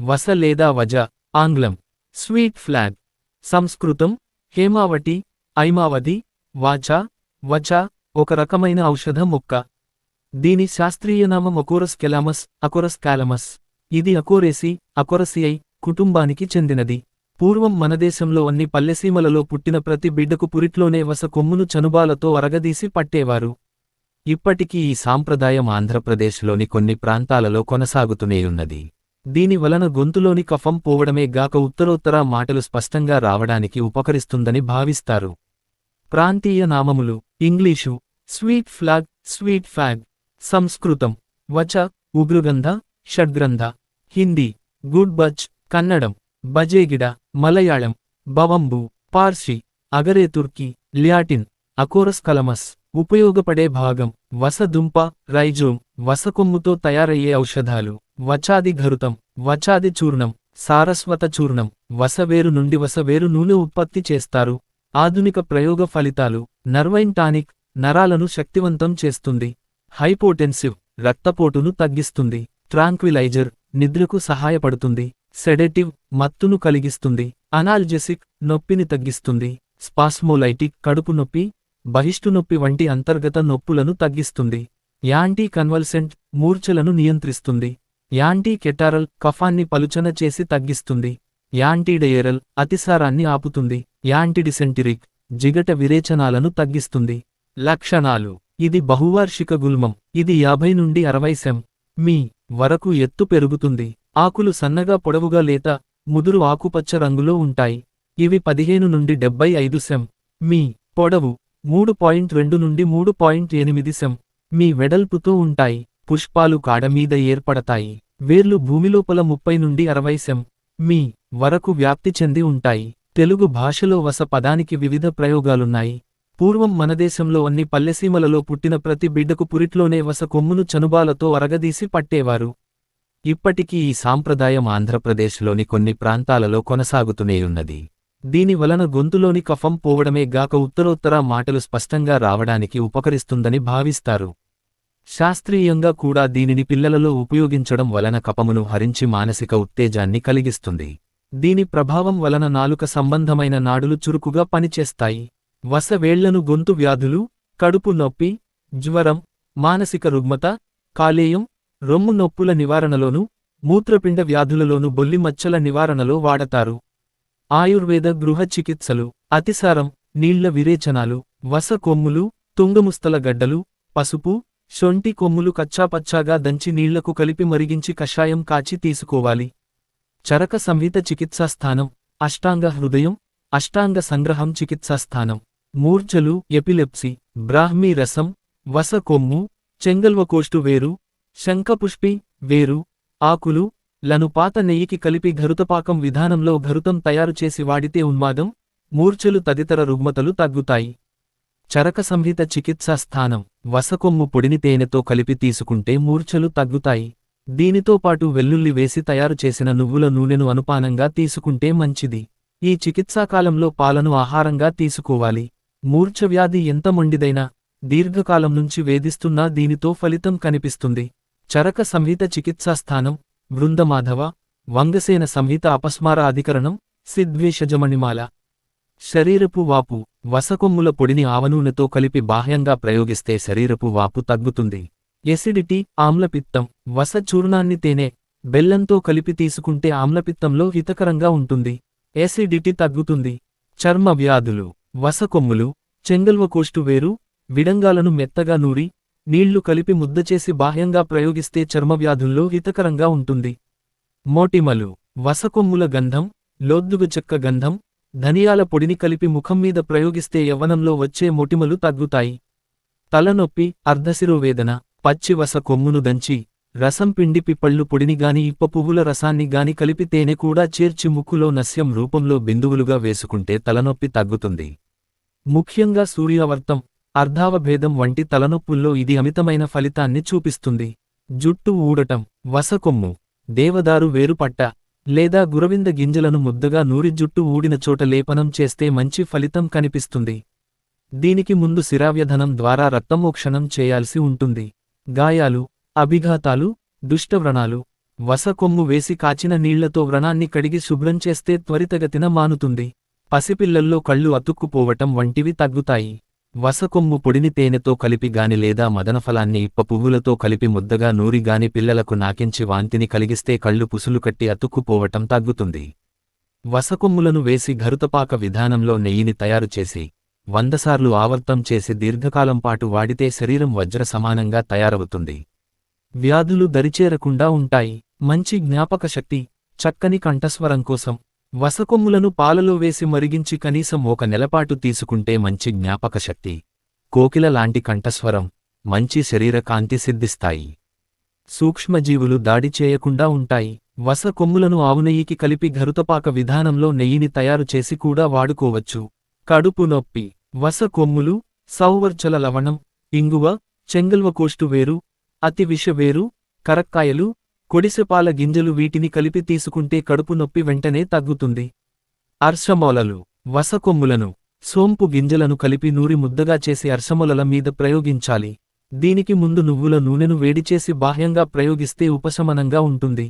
వస లేదా వజ ఆంగ్లం స్వీట్ ఫ్లాగ్ సంస్కృతం హేమావటి ఐమావతి వాచ వచ ఒక రకమైన ఔషధ మొక్క. దీని శాస్త్రీయ నామం అకోరస్ కెలామస్ అకోరస్ కాలమస్. ఇది అకోరేసి అకోరసియై కుటుంబానికి చెందినది. పూర్వం మన దేశంలో అన్ని పల్లెసీమలలో పుట్టిన ప్రతి బిడ్డకు పురిట్లోనే వస కొమ్మును చనుబాలతో అరగదీసి పట్టేవారు. ఇప్పటికీ ఈ సాంప్రదాయం ఆంధ్రప్రదేశ్లోని కొన్ని ప్రాంతాలలో కొనసాగుతూనేయున్నది దీని వలన గొంతులోని కఫం పోవడమే గాక ఉత్తరోత్తర మాటలు స్పష్టంగా రావడానికి ఉపకరిస్తుందని భావిస్తారు. ప్రాంతీయ నామములు English sweet flag sweet flag సంస్కృతం వచ ఉగ్రుగంధ షడ్గ్రంథ హిందీ గుడ్ బచ్ కన్నడం బజేగిడ మలయాళం బవంబు పార్సీ అగరే తుర్కీ ల్యాటిన్ అకోరస్ కలమస్ ఉపయోగపడే భాగం వసదుంప రైజోమ్ వసకొమ్ముతో తయారయ్యే ఔషధాలు. వచాది ఘరుతం వచాది చూర్ణం సారస్వత చూర్ణం వసవేరు నుండి వసవేరు నూనె ఉత్పత్తి చేస్తారు. ఆధునిక ప్రయోగ ఫలితాలు నర్వైన్ టానిక్ నరాలను శక్తివంతం చేస్తుంది. హైపోటెన్సివ్ రక్తపోటును తగ్గిస్తుంది. ట్రాంక్విలైజర్ నిద్రకు సహాయపడుతుంది. సెడెటివ్ మత్తును కలిగిస్తుంది. అనాల్జెసిక్ నొప్పిని తగ్గిస్తుంది. స్పాస్మోలైటిక్ కడుపు నొప్పి బహిష్టు నొప్పి వంటి అంతర్గత నొప్పులను తగ్గిస్తుంది. యాంటీ కన్వల్సెంట్ మూర్ఛలను నియంత్రిస్తుంది. యాంటీ కెటారల్ కఫాన్ని పలుచన చేసి తగ్గిస్తుంది. యాంటీడయరల్ అతిసారాన్ని ఆపుతుంది. యాంటీడిసెంటిరిక్ జిగట విరేచనాలను తగ్గిస్తుంది. లక్షణాలు. ఇది బహువార్షిక గుల్మం. ఇది యాభై నుండి అరవై సెం. మీ వరకు ఎత్తు పెరుగుతుంది. ఆకులు సన్నగా పొడవుగా లేత ముదురు ఆకుపచ్చ రంగులో ఉంటాయి. ఇవి పదిహేను నుండి డెబ్బై ఐదు సెం. మీ పొడవు మూడు పాయింట్ రెండు నుండి మూడు పాయింట్ ఎనిమిది సెం. మీ వెడల్పుతో ఉంటాయి. పుష్పాలు కాడమీద ఏర్పడతాయి. వేర్లు భూమిలోపల ముప్పై నుండి అరవై సెం. మీ వరకు వ్యాప్తి చెంది ఉంటాయి. తెలుగు భాషలో వస పదానికి వివిధ ప్రయోగాలున్నాయి. పూర్వం మన దేశంలో అన్ని పల్లెసీమలలో పుట్టిన ప్రతి బిడ్డకు పురిట్లోనే వస కొమ్మును చనుబాలతో అరగదీసి పట్టేవారు. ఇప్పటికీ ఈ సాంప్రదాయం ఆంధ్రప్రదేశ్లోని కొన్ని ప్రాంతాలలో కొనసాగుతూనేయున్నది దీని వలన గొంతులోని కఫం పోవడమే గాక ఉత్తరోత్తర మాటలు స్పష్టంగా రావడానికి ఉపకరిస్తుందని భావిస్తారు. శాస్త్రీయంగా కూడా దీనిని పిల్లలలో ఉపయోగించడం వలన కపమును హరించి మానసిక ఉత్తేజాన్ని కలిగిస్తుంది. దీని ప్రభావం వలన నాలుక సంబంధమైన నాడులు చురుకుగా పనిచేస్తాయి. వస వేళ్ళను గొంతు వ్యాధులు కడుపు నొప్పి జ్వరం మానసిక రుగ్మత కాలేయం రొమ్ము నొప్పుల నివారణలోనూ మూత్రపిండ వ్యాధులలోనూ బొల్లి మచ్చల నివారణలో వాడతారు. ఆయుర్వేద గృహ చికిత్సలు అతిసారం నీళ్ళ విరేచనాలు వస కొమ్ములు తుంగముస్తల గడ్డలు పసుపు షొంటి కొమ్ములు కచ్చాపచ్చాగా దంచి నీళ్ళకు కలిపి మరిగించి కషాయం కాచి తీసుకోవాలి. చరక సంహిత చికిత్సాస్థానం అష్టాంగ హృదయం అష్టాంగ సంగ్రహం చికిత్సాస్థానం మూర్ఛలు ఎపిలెప్సీ బ్రాహ్మీ రసం వస కొమ్ము చెంగల్వకోష్టు వేరు శంఖపుష్పి వేరు ఆకులు లను పాత నెయ్యికి కలిపి ఘరుతపాకం విధానంలో ఘరుతం తయారు చేసి వాడితే ఉన్మాదం మూర్ఛలు తదితర రుగ్మతలు తగ్గుతాయి. చరక సంహిత చికిత్సా స్థానం వసకొమ్ము పొడిని తేనెతో కలిపి తీసుకుంటే మూర్ఛలు తగ్గుతాయి. దీనితో పాటు వెల్లుల్లి వేసి తయారు చేసిన నువ్వుల నూనెను అనుపానంగా తీసుకుంటే మంచిది. ఈ చికిత్సాకాలంలో పాలను ఆహారంగా తీసుకోవాలి. మూర్ఛవ్యాధి ఎంత మొండిదైనా దీర్ఘకాలం నుంచి వేధిస్తున్నా దీనితో ఫలితం కనిపిస్తుంది. చరక సంహిత చికిత్సాస్థానం బృందమాధవ వంగసేన సంహిత అపస్మార అధికరణం సిద్వేషజమణిమాల శరీరపు వాపు వసకొమ్ముల పొడిని ఆవనూనెతో కలిపి బాహ్యంగా ప్రయోగిస్తే శరీరపు వాపు తగ్గుతుంది. ఎసిడిటీ ఆమ్లపిత్తం వస చూర్ణాన్ని తేనె బెల్లంతో కలిపి తీసుకుంటే ఆమ్లపిత్తంలో హితకరంగా ఉంటుంది. ఎసిడిటీ తగ్గుతుంది. చర్మ వ్యాధులు వసకొమ్ములు చెంగల్వకోష్టు వేరు విడంగాలను మెత్తగా నూరి నీళ్ళు కలిపి ముద్దచేసి బాహ్యంగా ప్రయోగిస్తే చర్మవ్యాధుల్లో హితకరంగా ఉంటుంది. మోటిమలు. వసకొమ్ముల గంధం లోద్దుగు చెక్క గంధం ధనియాల పొడిని కలిపి ముఖం మీద ప్రయోగిస్తే యవ్వనంలో వచ్చే మొటిమలు తగ్గుతాయి. తలనొప్పి అర్ధశిరోవేదన పచ్చివస కొమ్మును దంచి రసం పిండి పిప్పళ్ళు పొడిని గాని ఇప్ప పువ్వుల రసాన్ని గాని కలిపి తేనె కూడా చేర్చి ముక్కులో నస్యం రూపంలో బిందువులుగా వేసుకుంటే తలనొప్పి తగ్గుతుంది. ముఖ్యంగా సూర్యావర్తం. అర్ధావభేదం వంటి తలనొప్పుల్లో ఇది అమితమైన ఫలితాన్ని చూపిస్తుంది. జుట్టు ఊడటం వసకొమ్ము దేవదారు వేరుపట్ట లేదా గురవింద గింజలను ముద్దగా నూరి జుట్టు ఊడిన చోట లేపనం చేస్తే మంచి ఫలితం కనిపిస్తుంది. దీనికి ముందు శిరావ్యధనం ద్వారా రక్తమోక్షణం చేయాల్సి ఉంటుంది. గాయాలు అభిఘాతాలు దుష్టవ్రణాలు వసకొమ్ము వేసి కాచిన నీళ్ళతో వ్రణాన్ని కడిగి శుభ్రం చేస్తే త్వరితగతిన మానుతుంది. పసిపిల్లల్లో కళ్ళు అతుక్కుపోవటం వంటివి తగ్గుతాయి. వసకొమ్ము పొడిని తేనెతో కలిపి గాని లేదా మదనఫలాన్ని ఇప్ప పువ్వులతో కలిపి ముద్దగా నూరి గాని పిల్లలకు నాకించి వాంతిని కలిగిస్తే కళ్ళు పుసులు కట్టి అతుక్కుపోవటం తగ్గుతుంది. వసకొమ్ములను వేసి ఘరుతపాక విధానంలో నెయ్యిని తయారుచేసి వందసార్లు ఆవర్తం చేసి దీర్ఘకాలం పాటు వాడితే శరీరం వజ్ర సమానంగా తయారవుతుంది. వ్యాధులు దరిచేరకుండా ఉంటాయి. మంచి జ్ఞాపక శక్తి చక్కని కంఠస్వరం కోసం వసకొమ్ములను పాలలో వేసి మరిగించి కనీసం ఒక నెలపాటు తీసుకుంటే మంచి జ్ఞాపకశక్తి. కోకిల లాంటి కంఠస్వరం మంచి శరీర కాంతి సిద్ధిస్తాయి. సూక్ష్మజీవులు దాడి చేయకుండా ఉంటాయి. వస కొమ్ములను ఆవునెయ్యికి కలిపి ఘరుతపాక విధానంలో నెయ్యిని తయారు చేసి కూడా వాడుకోవచ్చు. కడుపు నొప్పి వస కొమ్ములు సౌవర్చల లవణం ఇంగువ చెంగల్వకోష్టు వేరు అతి విషవేరు కరక్కాయలు కొడిసెపాల గింజలు వీటిని కలిపి తీసుకుంటే కడుపు నొప్పి వెంటనే తగ్గుతుంది. అర్షమొలలు వసకొమ్ములను సోంపు గింజలను కలిపి నూరి ముద్దగా చేసి అర్షమొలల మీద ప్రయోగించాలి. దీనికి ముందు నువ్వుల నూనెను వేడిచేసి బాహ్యంగా ప్రయోగిస్తే ఉపశమనంగా ఉంటుంది.